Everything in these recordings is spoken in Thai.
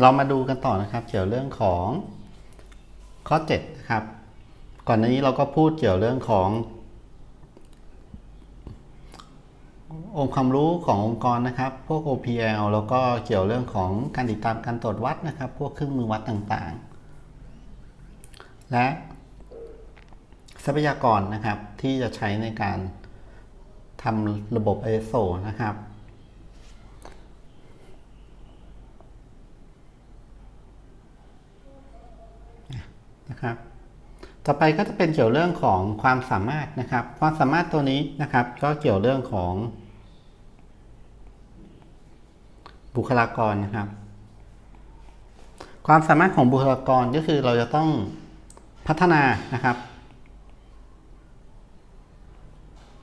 เรามาดูกันต่อนะครับ เกี่ยวเรื่องของข้อ7นะครับ ก่อนหน้านี้เราก็พูดเกี่ยวเรื่องของ องค์ความรู้ขององค์กรนะครับ พวก OPL แล้วก็เกี่ยวเรื่องของการติดตามการตรวจวัดนะครับ พวกเครื่องมือวัดต่างๆ และทรัพยากรนะครับที่จะใช้ในการทำระบบ ISO นะครับ นะครับ ต่อไปก็จะเป็นเกี่ยวเรื่องของความสามารถนะครับ ความสามารถตัวนี้นะครับ ก็เกี่ยวเรื่องของ บุคลากรนะครับ ความสามารถของบุคลากรก็คือเราจะต้องพัฒนานะครับ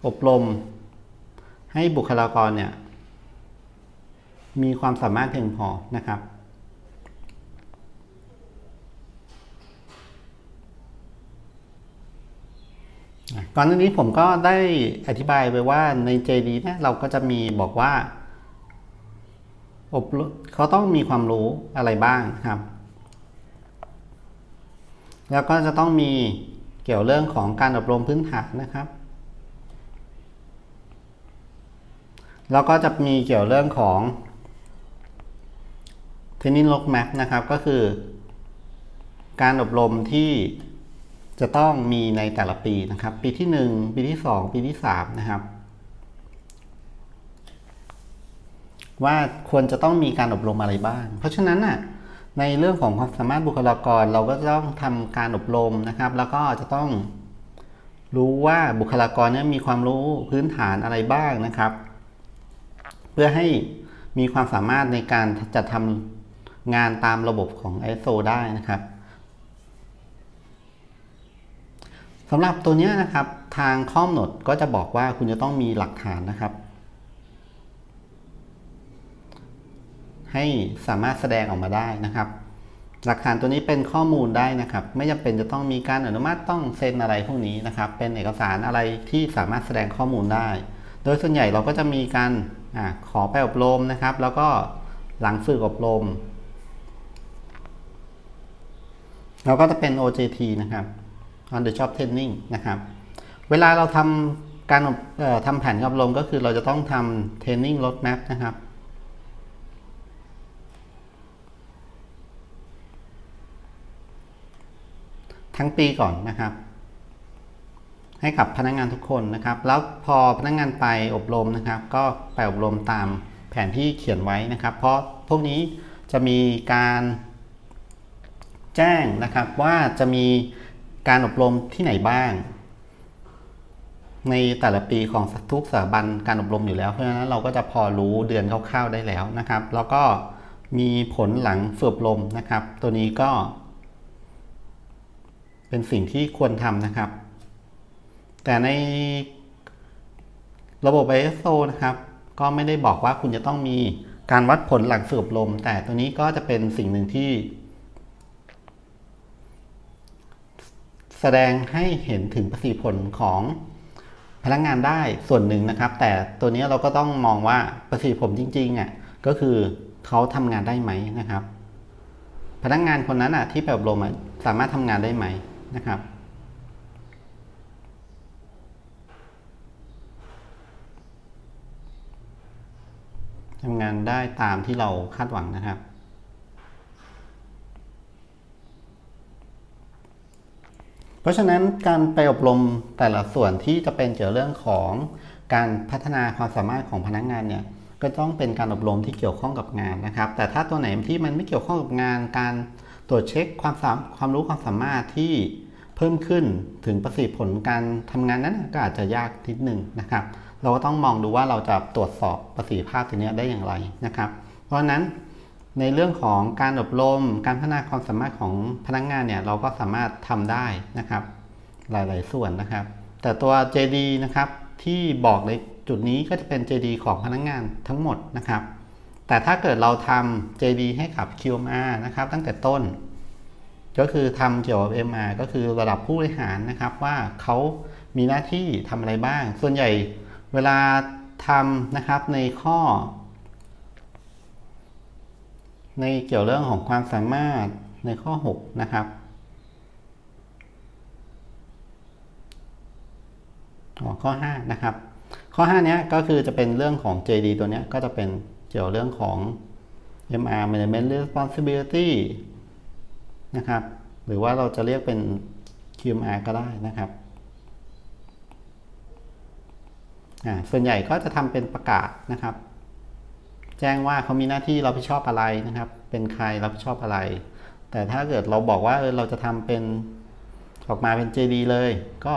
อบรม ให้บุคลากรเนี่ยมีความสามารถเพียงพอนะครับ ก่อนหน้านี้ผมก็ได้อธิบายไปว่าใน JD เนี่ยเราก็จะมีบอกว่าอบรมเขาต้องมีความรู้อะไรบ้างครับ แล้วก็จะต้องมีเกี่ยวเรื่องของการอบรมพื้นฐานนะครับ แล้วก็จะมีเกี่ยวเรื่องของ Training Roadmap นะครับ ก็คือ การอบรมที่ จะต้องมีในแต่ละปีนะครับ ปีที่ 1 ปีที่ 2 ปีที่3นะครับ ว่าควรจะต้องมีการอบรมอะไรบ้าง เพราะฉะนั้นน่ะในเรื่องของความสามารถบุคลากร เราก็ต้องทำการอบรมนะครับ แล้วก็จะต้องรู้ว่าบุคลากรนี่ยมีความรู้พื้นฐานอะไรบ้างนะครับ เพื่อให้มีความสามารถในการจัดทำงานตามระบบของ ISO ได้นะครับ สำหรับตัวนี้นะครับทางข้อกำหนดก็จะบอกว่าคุณจะต้องมีหลักฐานนะครับ ให้สามารถแสดงออกมาได้นะครับ หลักฐานตัวนี้เป็นข้อมูลได้นะครับ ไม่จำเป็นจะต้องมีการอนุมัติต้องเซ็นอะไรพวกนี้นะครับ เป็นเอกสารอะไรที่สามารถแสดงข้อมูลได้ โดยส่วนใหญ่เราก็จะมีการอขอไปอบรมนะครับ แล้วก็หลังฝึกอบรมเราก็จะเป็น OJT นะครับ on the job training นะครับ เวลาเราทำการทำแผนอบรมก็คือเราจะต้องทำ training roadmap นะครับทั้งปีก่อนนะครับ ให้กับพนักงงานทุกคนนะครับ แล้วพอพนักงงานไปอบรมนะครับ ก็ไปอบรมตามแผนที่เขียนไว้นะครับ เพราะพวกนี้จะมีการแจ้งนะครับว่าจะมี การอบรมที่ไหนบ้าง ในแต่ละปีของทุกสถาบันการอบรมอยู่แล้วเพราะฉะนั้นเราก็จะพอรู้เดือนคร่าวๆได้แล้วนะครับ แล้วก็มีผลหลังฝึกอบรมนะครับ ตัวนี้ก็ เป็นสิ่งที่ควรทำนะครับ แต่ในระบบ ISO นะครับก็ไม่ได้บอกว่าคุณจะต้องมีการวัดผลหลังฝึกอบรม แต่ตัวนี้ก็จะเป็นสิ่งหนึ่งที่ แสดงให้เห็นถึงประสิทธิผลของพนักงงานได้ส่วนหนึ่งนะครับ แต่ตัวนี้เราก็ต้องมองว่าประสิทธิผลจริงๆอะก็คือเขาทำงานได้ไหมนะครับ พนักงงานคนนั้นอะที่ไปอบรมสามารถทำงานได้ไหมนะครับ ทำงานได้ตามที่เราคาดหวังนะครับ เพราะฉะนั้นการไปอบรมแต่ละส่วนที่จะเป็นเกี่ยวเรื่องของการพัฒนาความสามารถของพนักงานเนี่ยก็ต้องเป็นการอบรมที่เกี่ยวข้องกับงานนะครับ แต่ถ้าตัวไหนที่มันไม่เกี่ยวข้องกับงาน การตรวจเช็คความสามความรู้ความสามารถที่เพิ่มขึ้นถึงประสิทธิผลการทำงานนั้นก็อาจจะยากนิดหนึ่งนะครับ เราก็ต้องมองดูว่าเราจะตรวจสอบประสิทธิภาพตัวนี้ได้อย่างไรนะครับ เพราะฉะนั้น ในเรื่องของการอบรม การพัฒนาความสามารถของพนักงงานเนี่ยเราก็สามารถทำได้นะครับ หลาย ๆ ส่วนนะครับ แต่ตัว JD นะครับที่บอกในจุดนี้ก็จะเป็น JD ของพนักงงานทั้งหมดนะครับ แต่ถ้าเกิดเราทำ JD ให้กับ QMR นะครับ ตั้งแต่ต้น ก็คือทำเกี่ยวกับ MR ก็คือระดับผู้บริหารนะครับว่าเขามีหน้าที่ทำอะไรบ้าง ส่วนใหญ่เวลาทำนะครับในข้อ ในเกี่ยวเรื่องของความสามารถในข้อ 6 นะครับอ๋อข้อ 5 นะครับ ข้อ 5 เนี้ยก็คือจะเป็นเรื่องของ JD ตัวเนี้ยก็จะเป็นเกี่ยวเรื่องของ MR Management Responsibility นะครับ หรือว่าเราจะเรียกเป็น QMR ก็ได้นะครับอ่าส่วนใหญ่ก็จะทำเป็นประกาศนะครับ แจ้งว่าเขามีหน้าที่รับผิดชอบอะไรนะครับ เป็นใครรับผิดชอบอะไร แต่ถ้าเกิดเราบอกว่าเออเราจะทำเป็นออกมาเป็น JD เลย ก็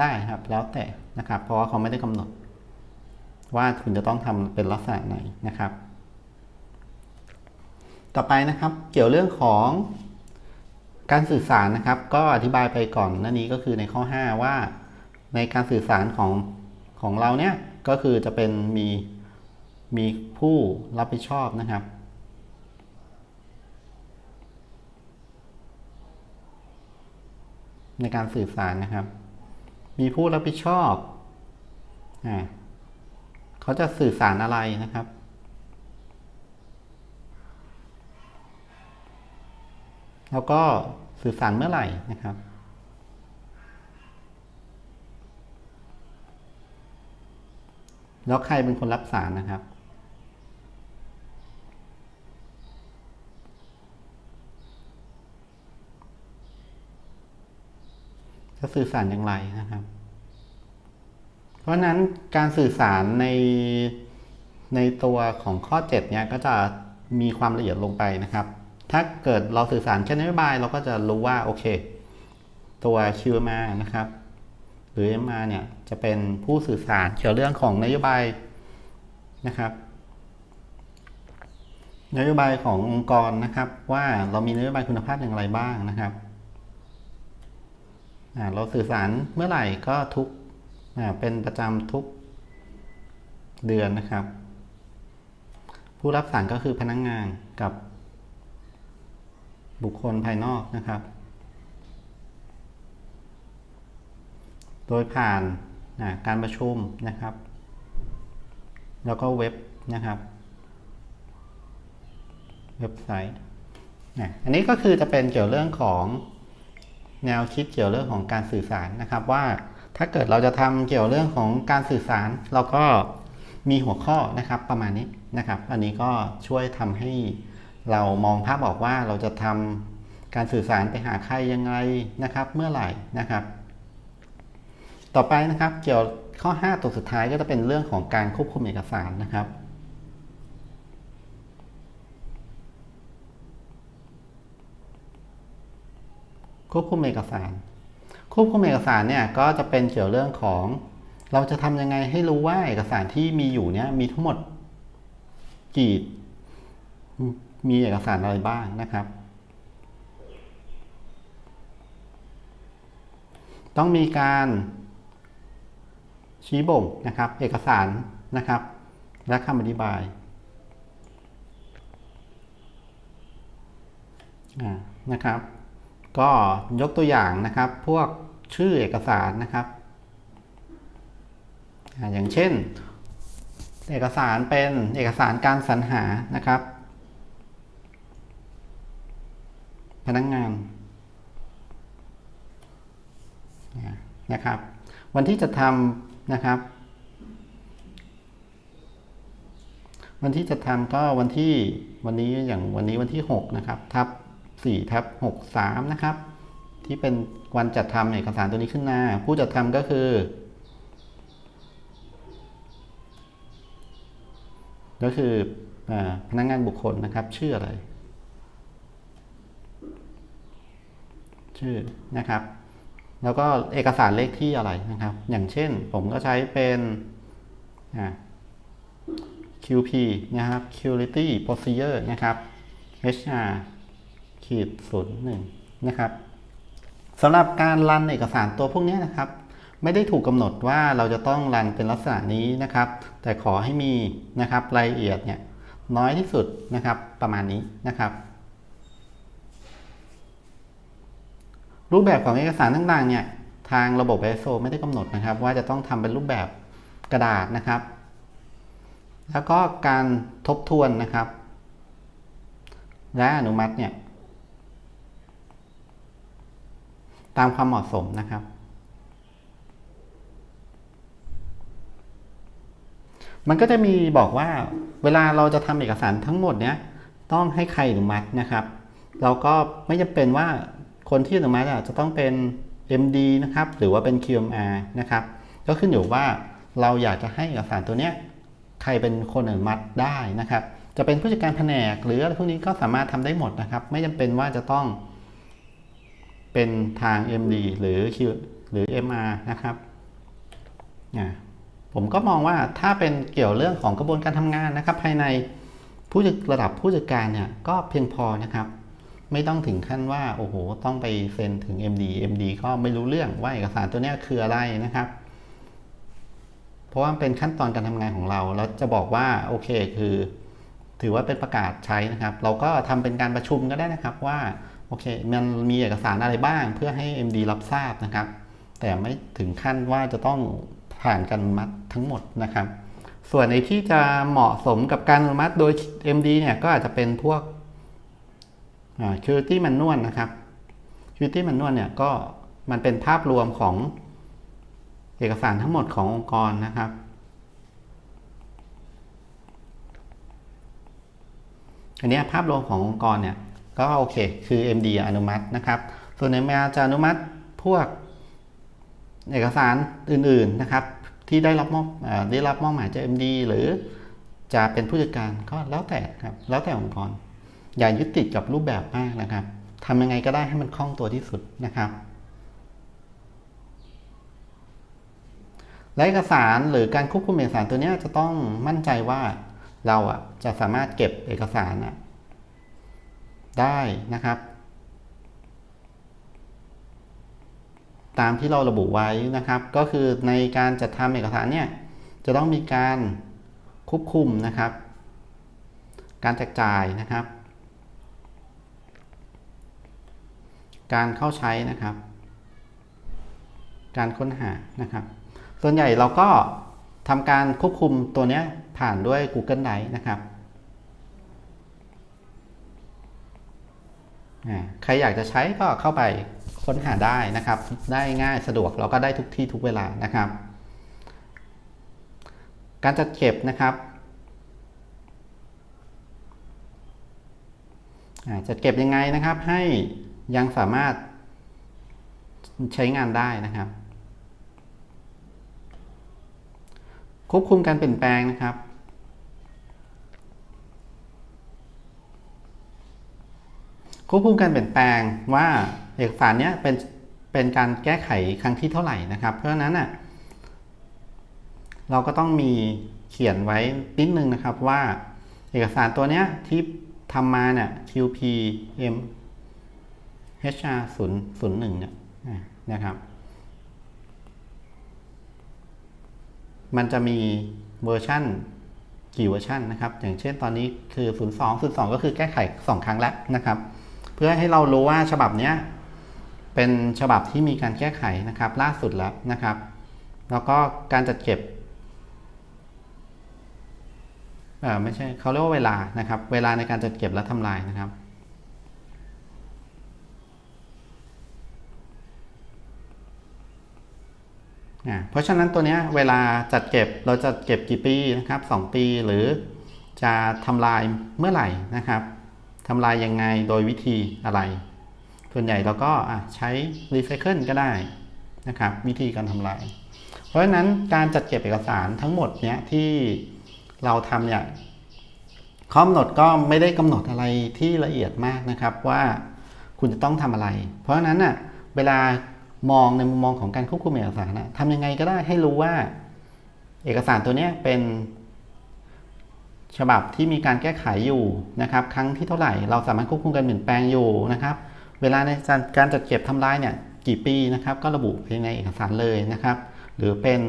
ได้ครับแล้วแต่นะครับ เพราะว่าเขาไม่ได้กำหนด ว่าคุณจะต้องทำเป็นลักษณะไหนนะครับ ต่อไปนะครับเกี่ยวเรื่องของการสื่อสารนะครับ ก็อธิบายไปก่อนหน้านี้ก็คือในข้อ 5 ว่าในการสื่อสารของของเราเนี่ยก็คือจะเป็นมี มีผู้รับผิดชอบนะครับ ในการสื่อสารนะครับ มีผู้รับผิดชอบอ่าเขาจะสื่อสารอะไรนะครับแล้วก็สื่อสารเมื่อไหร่นะครับ แล้วใครเป็นคนรับสารนะครับ จะสื่อสารอย่างไรนะครับ เพราะนั้นการสื่อสารในในตัวของข้อ 7 เนี่ยก็จะมีความละเอียดลงไปนะครับ ถ้าเกิดเราสื่อสารแค่นโยบายเราก็จะรู้ว่าโอเค ตัว QMR นะครับ หรือ MR เนี่ยจะเป็นผู้สื่อสารเกี่ยวเรื่องของนโยบายนะครับ นโยบายขององค์กรนะครับ ว่าเรามีนโยบายคุณภาพอย่างไรบ้างนะครับ เราสื่อสารเมื่อไหร่ก็ทุกเป็นประจำทุกเดือนนะครับ ผู้รับสารก็คือพนักงงานกับบุคคลภายนอกนะครับ โดยผ่านการประชุมนะครับ แล้วก็เว็บนะครับ เว็บไซต์อันนี้ก็คือจะเป็นเกี่ยวเรื่องของ แนวคิดเกี่ยวเรื่องของการสื่อสารนะครับ ว่าถ้าเกิดเราจะทำเกี่ยวเรื่องของการสื่อสาร เราก็มีหัวข้อนะครับประมาณนี้นะครับ อันนี้ก็ช่วยทำให้เรามองภาพออกว่าเราจะทำการสื่อสารไปหาใครยังไงนะครับ เมื่อไหร่นะครับ ต่อไปนะครับเกี่ยวข้อ 5 ตัวสุดท้ายก็จะเป็นเรื่องของการควบคุมเอกสารนะครับ ควบคุมเอกสาร ควบคุมเอกสารเนี่ยก็จะเป็นเกี่ยวเรื่องของ เราจะทำยังไงให้รู้ว่าเอกสารที่มีอยู่เนี่ยมีทั้งหมดกี่มีเอกสารอะไรบ้างนะครับ ต้องมีการชี้บ่งนะครับ เอกสารนะครับ และคำอธิบายนะครับ ก็ยกตัวอย่างนะครับ พวกชื่อเอกสารนะครับ อย่างเช่น เอกสารเป็นเอกสารการสรรหานะครับ พนักงงานนะครับ วันที่จะทำนะครับ วันที่จะทำก็วันที่วันนี้อย่างวันนี้วันที่ 6 นะครับทับ 4ทับ63 นะครับ ที่เป็นวันจัดทำเอกสารตัวนี้ขึ้นมาผู้จัดทำก็คือ ก็คืออพนักงงานบุคคลนะครับ ชื่ออะไร ชื่อนะครับ แล้วก็เอกสารเลขที่อะไรนะครับ อย่างเช่น ผมก็ใช้เป็น QP นะครับ Quality Procedure นะครับ HR ขีดศูนย์หนึ่งนะครับสำหรับการรันเอกสารตัวพวกนี้นะครับ ไม่ได้ถูกกำหนดว่าเราจะต้องรันเป็นลักษณะนี้นะครับ แต่ขอให้มีนะครับรายละเอียดเนี่ยน้อยที่สุดนะครับประมาณนี้นะครับ รูปแบบของเอกสารต่างๆเนี่ยทางระบบ ISO ไม่ได้กำหนดนะครับ ว่าจะต้องทำเป็นรูปแบบกระดาษนะครับ แล้วก็การทบทวนนะครับ และอนุมัติเนี่ย ตามความเหมาะสมนะครับ มันก็จะมีบอกว่าเวลาเราจะทำเอกสารทั้งหมดเนี้ยต้องให้ใครอนุมัตินะครับ เราก็ไม่จำเป็นว่าคนที่อนุมัติจะต้องเป็น MD นะครับ หรือว่าเป็น QMR นะครับ ก็ขึ้นอยู่ว่าเราอยากจะให้เอกสารตัวเนี้ยใครเป็นคนอนุมัติได้นะครับ จะเป็นผู้จัดการแผนก หรืออะไรพวกนี้ก็สามารถทำได้หมดนะครับ ไม่จำเป็นว่าจะต้อง เป็นทาง MD หรือ Q หรือ MR นะครับผมก็มองว่าถ้าเป็นเกี่ยวเรื่องของกระบวนการทำงานนะครับ ภายในผู้จัดระดับผู้จัดการเนี่ยก็เพียงพอนะครับ ไม่ต้องถึงขั้นว่าโอ้โหต้องไปเซ็นถึง MD MD ก็ไม่รู้เรื่องว่าเอกสารตัวนี้คืออะไรนะครับ เพราะว่าเป็นขั้นตอนการทำงานของเราแล้วจะบอกว่าโอเคคือ ถือว่าเป็นประกาศใช้นะครับ เราก็ทำเป็นการประชุมก็ได้นะครับว่า โอเค มันมีเอกสารอะไรบ้าง เพื่อให้ MD รับทราบนะครับ แต่ไม่ถึงขั้นว่าจะต้องผ่านการอนุมัติทั้งหมดนะครับ ส่วนในที่จะเหมาะสมกับการอนุมัติโดย MD เนี่ยก็อาจจะเป็นพวกอ่า security manual นะครับ security manual เนี่ยก็มันเป็นภาพรวมของเอกสารทั้งหมดขององค์กรนะครับ อันนี้ภาพรวมขององค์กรเนี่ย ก็โอเค คือ MD อนุมัตินะครับ ส่วนในมาจะอนุมัติพวกเอกสารอื่นๆนะครับ ที่ได้รับมอบได้รับมอบหมายจาก MD หรือจะเป็นผู้จัดการก็แล้วแต่ครับแล้วแต่องค์กร อย่ายึดติดกับรูปแบบมากนะครับทำยังไงก็ได้ให้มันคล่องตัวที่สุดนะครับและเอกสารหรือการควบคุมเอกสารตัวเนี้ยจะต้องมั่นใจว่าเราอะจะสามารถเก็บเอกสารอะ ได้นะครับ ตามที่เราระบุไว้นะครับ ก็คือในการจัดทำเอกสารเนี่ยจะต้องมีการควบคุมนะครับ การแจกจ่ายนะครับ การเข้าใช้นะครับ การค้นหานะครับ ส่วนใหญ่เราก็ทำการควบคุมตัวเนี้ยผ่านด้วย Google Drive นะครับอ่า ใครอยากจะใช้ก็เข้าไปค้นหาได้นะครับ ได้ง่ายสะดวกแล้วก็ได้ทุกที่ทุกเวลานะครับ การจัดเก็บนะครับจัดเก็บยังไงนะครับ ให้ยังสามารถใช้งานได้นะครับควบคุมการเปลี่ยนแปลงนะครับ ควบคุมการเปลี่ยนแปลงว่าเอกสารนี้เป็นเป็นการแก้ไขครั้งที่เท่าไหร่นะครับ เพราะฉะนั้นอะเราก็ต้องมีเขียนไว้นิดนึงนะครับว่าเอกสารตัวเนี้ยที่ทำมาเนี่ย QPM HR 0 0 1เนี่ยนะครับ มันจะมีเวอร์ชั่นกี่เวอร์ชันนะครับ อย่างเช่นตอนนี้คือ 02 02 ก็คือแก้ไข 2 ครั้งแล้วนะครับ เพื่อให้เรารู้ว่าฉบับนี้เป็นฉบับที่มีการแก้ไขนะครับ ล่าสุดแล้วนะครับ แล้วก็การจัดเก็บเออไม่ใช่เขาเรียกว่าเวลานะครับ เวลาในการจัดเก็บและทำลายนะครับเพราะฉะนั้นตัวนี้เวลาจัดเก็บเราจะเก็บกี่ปีนะครับ 2 ปีหรือจะทำลายเมื่อไหร่นะครับ ทำลายยังไงโดยวิธีอะไร ส่วนใหญ่เราก็ใช้รีไซเคิลก็ได้นะครับ วิธีการทำลาย เพราะฉะนั้นการจัดเก็บเอกสารทั้งหมดเนี้ยที่เราทำเนี่ยข้อกำหนดก็ไม่ได้กำหนดอะไรที่ละเอียดมากนะครับว่าคุณจะต้องทำอะไร เพราะฉะนั้นอะเวลามองในมุมมองของการควบคุมเอกสารนะทำยังไงก็ได้ให้รู้ว่า เอกสารตัวนี้เป็น ฉบับที่มีการแก้ไขอยู่นะครับครั้งที่เท่าไหร่เราสามารถควบคุมการเปลี่ยนแปลงอยู่นะครับเวลาในการจัดเก็บทำลายเนี่ยกี่ปีนะครับก็ระบุภายในเอกสารเลยนะครับหรือเป็น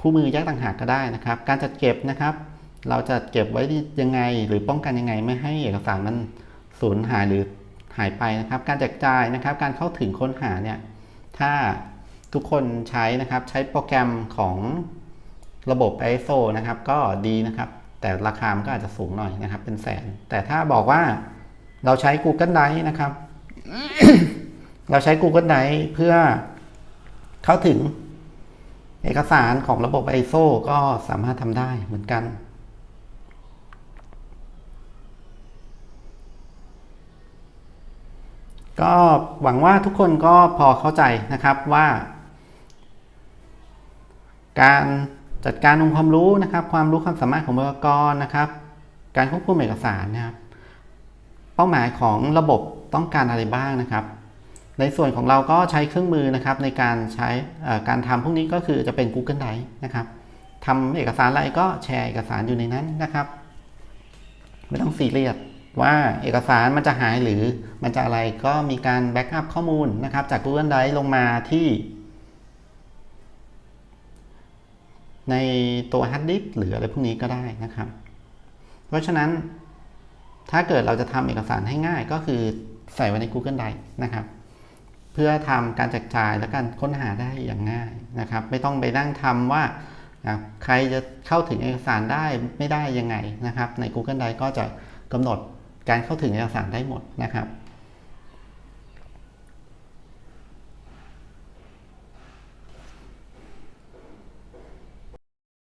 คู่มือแยกต่างหากก็ได้นะครับ การจัดเก็บนะครับเราจะเก็บไว้ยังไง หรือป้องกันยังไงไม่ให้เอกสารมันสูญหายหรือหายไปนะครับ การแจกจ่ายนะครับ การเข้าถึงค้นหาเนี่ยถ้าทุกคนใช้นะครับใช้โปรแกรมของระบบ ISO นะครับก็ดีนะครับ แต่ราคามันก็อาจจะสูงหน่อยนะครับ เป็นแสน แต่ถ้าบอกว่าเราใช้ Google Drive นะครับ เราใช้ Google Drive เพื่อเข้าถึงเอกสารของระบบ ISO ก็สามารถทำได้เหมือนกันก็หวังว่าทุกคนก็พอเข้าใจนะครับว่า การ จัดการองค์ความรู้นะครับ ความรู้ความสามารถของบุคลากรนะครับ การควบคุมเอกสารนะครับ เป้าหมายของระบบต้องการอะไรบ้างนะครับ ในส่วนของเราก็ใช้เครื่องมือนะครับ ในการใช้การทำพวกนี้ก็คือจะเป็น Google Drive นะครับทำเอกสารอะไรก็แชร์เอกสารอยู่ในนั้นนะครับ ไม่ต้องซีเรียสว่าเอกสารมันจะหายหรือมันจะอะไรก็มีการแบ็กอัพข้อมูลนะครับ จาก Google Drive ลงมาที่ ในตัวฮาร์ดดิสหรืออะไรพวกนี้ก็ได้นะครับ เพราะฉะนั้นถ้าเกิดเราจะทำเอกสารให้ง่ายก็คือใส่ไว้ใน Google Drive นะครับ เพื่อทำการแจกจ่ายและการค้นหาได้อย่างง่ายนะครับ ไม่ต้องไปนั่งทำว่าใครจะเข้าถึงเอกสารได้ไม่ได้ยังไงนะครับ ใน Google Drive ก็จะกำหนดการเข้าถึงเอกสารได้หมดนะครับ